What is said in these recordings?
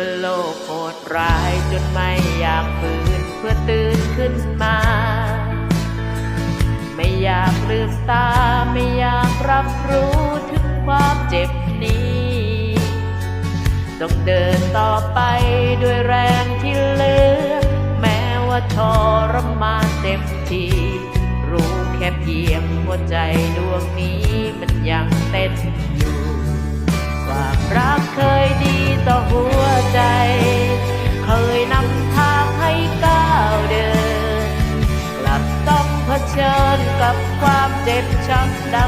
มื่อโลกโหดร้ายจนไม่อยากฟื้นเพื่อตื่นขึ้นมา ไม่อยากลืมตาไม่อยากรับรู้ถึงความเจ็บนี้ ต้องเดินต่อไปด้วยแรงที่เหลือ แม้ว่าทรมานเต็มทีรู้แค่เพียงหัวใจดวงนี้มันยังเต้นอยู่ ช้ำดัง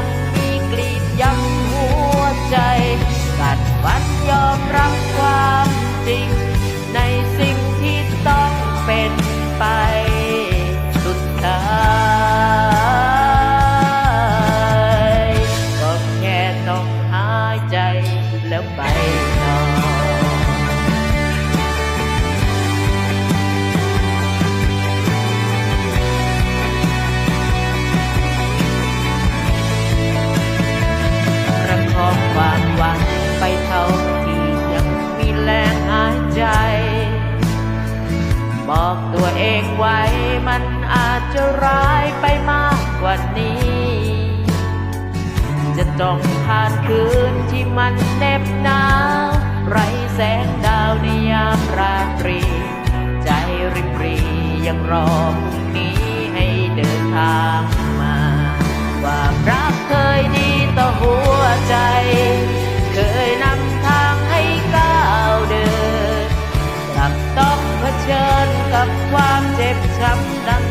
จะร้ายไปมากกว่านี้ จะต้องผ่านคืนที่มันเหน็บหนาว ไรแสงดาวในยามราตรี ใจริบรียังรอพรุ่งนี้ให้เดินทางมา ความรักเคยดีต่อหัวใจ เคยนำทางให้ก้าวเดินกลับต้องเผชิญกับความเจ็บช้ำดัง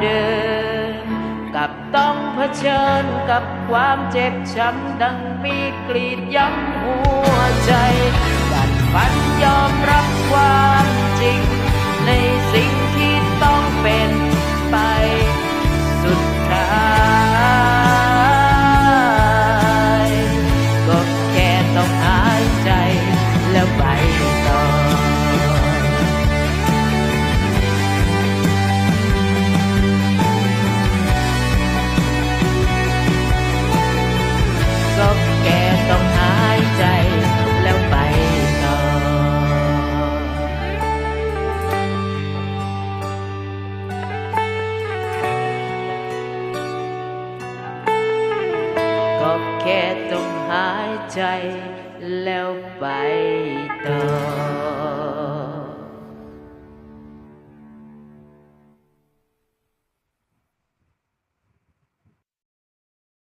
เดินกับต้องเผชิญกับความเจ็บช้ำดังมีกรีดย้ำหัวใจกัดฟันยอมรับความจริง ในสิ่งที่ต้องเป็นไปสุดท้ายก็แค่ต้องหายใจแล้วไป ใจแล้วไปต่อ